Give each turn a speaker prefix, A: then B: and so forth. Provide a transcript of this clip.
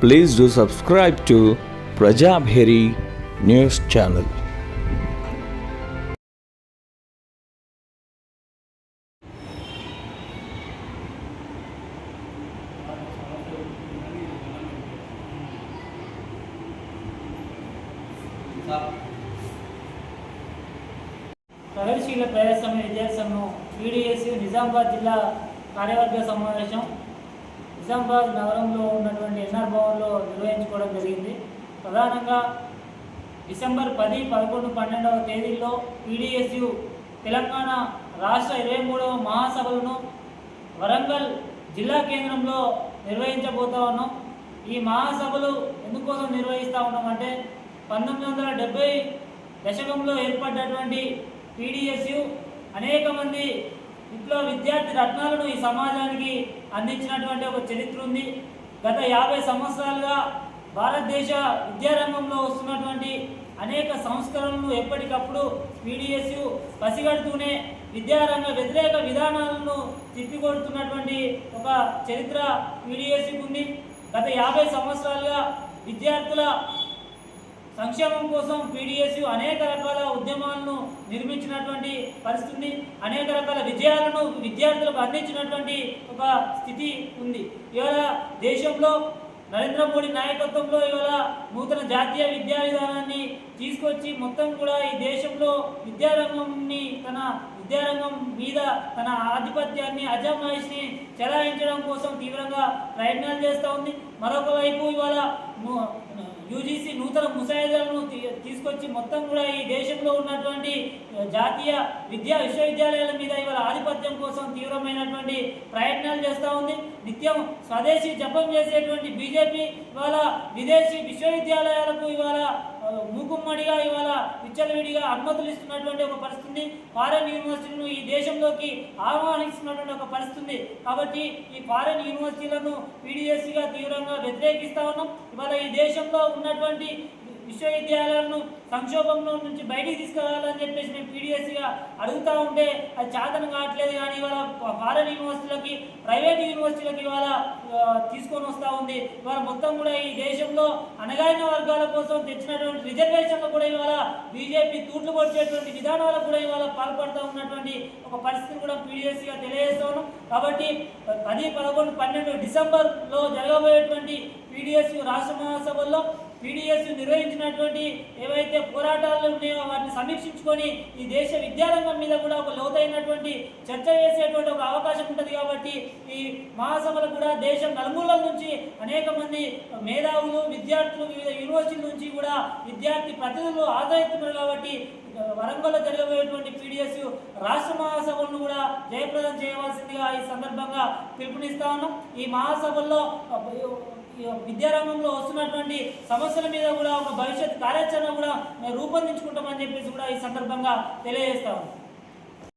A: Please do subscribe to Prajabheri News Channel.
B: ప్రగతిశీల ప్రజాస్వామ్య విద్యార్థి సంఘం పీడిఎస్ నిజామాబాద్ జిల్లా కార్యవర్గ సమావేశం నిజామాబాద్ నగరంలో ఉన్నటువంటి ఎన్ఆర్ భవన్లో నిర్వహించుకోవడం జరిగింది. ప్రధానంగా డిసెంబర్ పది పదకొండు పన్నెండవ తేదీల్లో పీడిఎస్యు తెలంగాణ రాష్ట్ర ఇరవై మూడవ మహాసభలను వరంగల్ జిల్లా కేంద్రంలో నిర్వహించబోతా ఉన్నాం. ఈ మహాసభలు ఎందుకోసం నిర్వహిస్తూ ఉన్నామంటే పంతొమ్మిది వందల డెబ్బై దశకంలో ఏర్పడ్డటువంటి పీడిఎస్యు అనేక మంది ఇంట్లో విద్యార్థి రత్నాలను ఈ సమాజానికి అందించినటువంటి ఒక చరిత్ర ఉంది. గత యాభై సంవత్సరాలుగా భారతదేశ విద్యారంగంలో వస్తున్నటువంటి అనేక సంస్కరణలు ఎప్పటికప్పుడు పీడిఎస్యు పసిగడుతూనే విద్యారంగ వ్యతిరేక విధానాలను తిప్పికొడుతున్నటువంటి ఒక చరిత్ర పీడిఎస్యుకు ఉంది. గత యాభై సంవత్సరాలుగా విద్యార్థుల సంక్షేమం కోసం పీడిఎస్యు అనేక రకాల ఉద్యమాలను నిర్మించినటువంటి పరిస్థితి అనేక రకాల విజయాలను విద్యార్థులకు అందించినటువంటి ఒక స్థితి ఉంది. ఇవాళ దేశంలో నరేంద్ర మోడీ నాయకత్వంలో ఇవాళ నూతన జాతీయ విద్యా విధానాన్ని తీసుకొచ్చి మొత్తం కూడా ఈ దేశంలో విద్యారంగంని తన విద్యారంగం మీద తన ఆధిపత్యాన్ని అజమాయిష్ని చెలాయించడం కోసం తీవ్రంగా ప్రయత్నాలు చేస్తూ ఉంది. మరొక వైపు ఇవాళ యూజీసీ నూతన ముసాయిదాలను తీసుకొచ్చి మొత్తం కూడా ఈ దేశంలో ఉన్నటువంటి జాతీయ విద్యా విశ్వవిద్యాలయాల మీద ఇవాళ ఆధిపత్యం కోసం తీవ్రమైనటువంటి ప్రయత్నాలు చేస్తూ ఉంది. నిత్యం స్వదేశీ జపం చేసేటువంటి బీజేపీ ఇవాళ విదేశీ విశ్వవిద్యాలయాలకు ఇవాళ మూకుమ్మడిగా ఇవాళ విచ్చలవిడిగా అనుమతులు ఇస్తున్నటువంటి ఒక పరిస్థితి. ఫారెన్ యూనివర్సిటీలను ఈ దేశంలోకి ఆహ్వానిస్తున్నటువంటి ఒక పరిస్థితి. కాబట్టి ఈ ఫారెన్ యూనివర్సిటీలను పీడిఎస్సిగా తీవ్రంగా వ్యతిరేకిస్తా ఉన్నాం. ఇవాళ ఈ దేశంలో ఉన్నటువంటి విశ్వవిద్యాలయాలను సంక్షోభంలో నుంచి బయటికి తీసుకురావాలని చెప్పేసి మేము పీడిఎస్సిగా అడుగుతూ ఉంటే అది చాతన కావట్లేదు కానీ ఇవాళ ఫారెన్ యూనివర్సిటీలకి ప్రైవేట్ యూనివర్సిటీలకి ఇవాళ తీసుకొని వస్తూ ఉంది. ఇవాళ మొత్తం కూడా ఈ దేశంలో అణగారిన వర్గాల కోసం తెచ్చినటువంటి రిజర్వేషన్లు కూడా ఇవాళ బీజేపీ తూట్లు కొట్టేటువంటి విధానాలకు కూడా ఇవాళ పాల్పడుతూ ఉన్నటువంటి ఒక పరిస్థితి కూడా పీడిఎస్సిగా తెలియజేస్తాను కాబట్టి పది పదకొండు పన్నెండు డిసెంబర్లో జరగబోయేటువంటి పీడిఎస్ రాష్ట్ర మహాసభల్లో పీడిఎస్ నిర్వహించినటువంటి ఏవైతే పోరాటాలు ఉన్నాయో వాటిని సమీక్షించుకొని ఈ దేశ విద్యారంగం మీద కూడా ఒక లోతైనటువంటి చర్చ చేసేటువంటి ఒక అవకాశం ఉంటుంది కాబట్టి ఈ మహాసభలు కూడా దేశం నలుమూలల నుంచి అనేక మంది మేధావులు విద్యార్థులు వివిధ యూనివర్సిటీల నుంచి కూడా విద్యార్థి ప్రతినిధులు హాజరవుతున్నారు కాబట్టి వరంగల్లో జరగబోయేటువంటి పీడిఎస్ రాష్ట్ర మహాసభలను కూడా జయప్రదం చేయవలసిందిగా ఈ సందర్భంగా పిలుపునిస్తా ఉన్నాం. ఈ మహాసభల్లో విద్యారంగంలో వస్తున్నటువంటి సమస్యల మీద కూడా ఒక భవిష్యత్ కార్యాచరణ కూడా మేము రూపొందించుకుంటామని చెప్పేసి కూడా ఈ సందర్భంగా తెలియజేస్తా ఉన్నాం.